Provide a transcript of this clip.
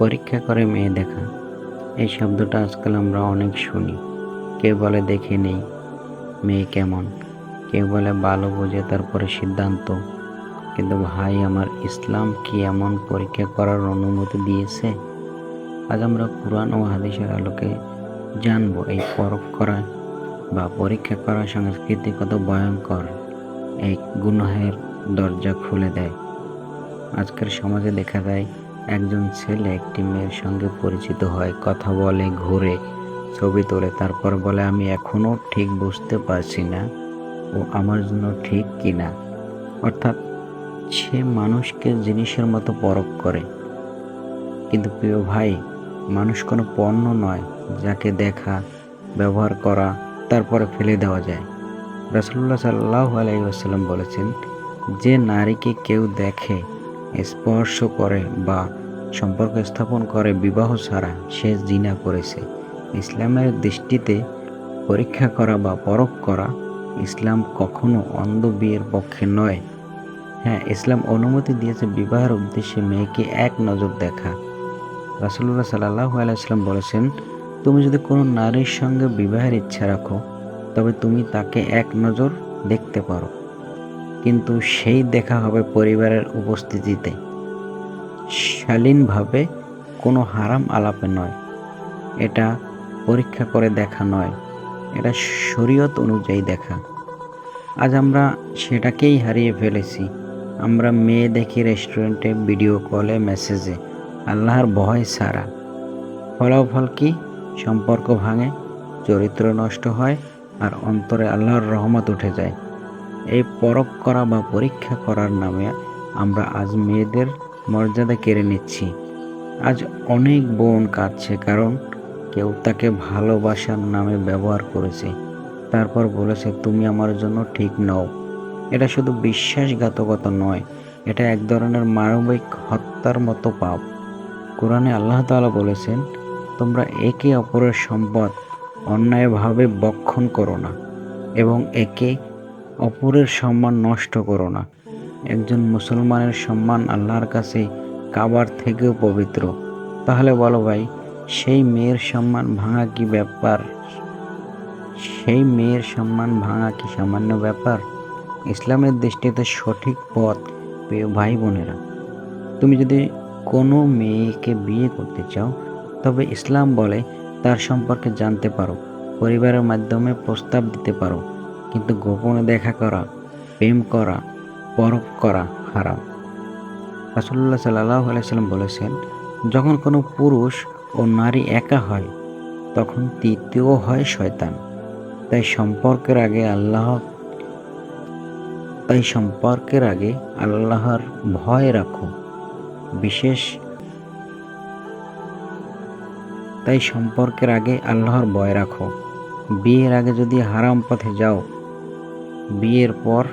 পরীক্ষা করে মেয়ে দেখা। এই শব্দটা আজকাল আমরা অনেক শুনি। কেউ বলে, দেখে নেই মেয়ে কেমন? কেউ বলে, ভালো বোঝে তারপরে সিদ্ধান্ত। কিন্তু ভাই, আমার ইসলাম কি এমন পরীক্ষা করার অনুমতি দিয়েছে? আজ আমরা কোরআন ও হাদিসের আলোকে জানব, এই পরখ করা বা পরীক্ষা করা সংস্কৃতি কত ভয়ঙ্কর। এই গুনাহের দরজা খুলে দেয়। আজকের সমাজে দেখা যায় একজন ছেলে একটি মেয়ের সঙ্গে পরিচিত হয়, কথা বলে, ঘুরে, ছবি তোলে, তারপর বলে, আমি এখনও ঠিক বুঝতে পারছি না, ও আমার জন্য ঠিক কিনা? অর্থাৎ সে মানুষকে জিনিসের মতো পরখ করে। কিন্তু প্রিয় ভাই, মানুষ কোনো পণ্য নয়, যাকে দেখা, ব্যবহার করা, তারপরে ফেলে দেওয়া যায়। রাসুল্লাহ সাল্লাহ আলাইসাল্লাম বলেছেন, যে নারীকে কেউ দেখে স্পর্শ করে বা সম্পর্ক স্থাপন করে বিবাহ ছাড়া সে জিনা করেছে। ইসলামের দৃষ্টিতে পরীক্ষা করা বা পরখ করা ইসলাম কখনো অন্ধ বিয়ের পক্ষে নয়। হ্যাঁ ইসলাম অনুমতি দিয়েছে বিবাহের উদ্দেশ্যে মেয়েকে এক নজর দেখা। রাসুল্লাহ সাল্লাহ আলাইসলাম বলেছেন, তুমি যদি কোনো নারীর সঙ্গে বিবাহের ইচ্ছা রাখো, তবে তুমি তাকে এক নজর দেখতে পারো। কিন্তু সেই দেখা হবে পরিবারের উপস্থিতিতে। শালীনভাবে কোনো হারাম আলাপে নয়। এটা পরীক্ষা করে দেখা নয়। এটা শরীয়ত অনুযায়ী দেখা। আজ আমরা সেটাকেই হারিয়ে ফেলেছি। আমরা মেয়ে দেখি রেস্টুরেন্টে ভিডিও কলে, মেসেজে। আল্লাহর ভয় সারা ফলাফল কি? সম্পর্ক ভাঙে, চরিত্র নষ্ট হয় আর অন্তরে আল্লাহর রহমত উঠে যায়। এই পরখ করা বা পরীক্ষা করার নামে আমরা আজ মেয়েদের মর্যাদা কেড়ে নিচ্ছি। আজ অনেক বোন কাঁদছে কারণ কেউ তাকে ভালোবাসার নামে ব্যবহার করেছে। তারপর বলেছে, তুমি আমার জন্য ঠিক নও। এটা শুধু বিশ্বাসঘাতকতা নয়, এটা এক ধরনের মানবিক হত্যার মতো পাপ। কোরআনে আল্লাহ তাআলা বলেছেন, তোমরা একে অপরের সম্পদ অন্যায়ভাবে বক্ষণ করো না এবং একে অপরের সম্মান নষ্ট করো না। একজন মুসলমানের সম্মান আল্লাহর কাছে কাবার থেকেও পবিত্র। তাহলে বলো ভাই, সেই মেয়ের সম্মান ভাঙা কি ব্যাপার? সেই মেয়ের সম্মান ভাঙা কি সামান্য ব্যাপার? ইসলামের দৃষ্টিতে সঠিক পথ প্রিয় ভাই বোনেরা, তুমি যদি কোনো মেয়েকে বিয়ে করতে চাও, তবে ইসলাম বলে তার সম্পর্কে জানতে পারো, পরিবারের মাধ্যমে প্রস্তাব দিতে পারো। কিন্তু গোপনে দেখা করা, প্রেম করা পরখ করা হারাম। রাসুল্লাহ সাল্লাহ আলাইসাল্লাম বলেছেন, যখন কোনো পুরুষ ও নারী একা হয়, তখন তৃতীয় হয় শয়তান। তাই সম্পর্কের আগে আল্লাহ, তাই সম্পর্কের আগে আল্লাহর ভয় রাখো। বিশেষ, তাই সম্পর্কের আগে আল্লাহর ভয় রাখো। বিয়ের আগে যদি হারাম পথে যাও বিয়ের পর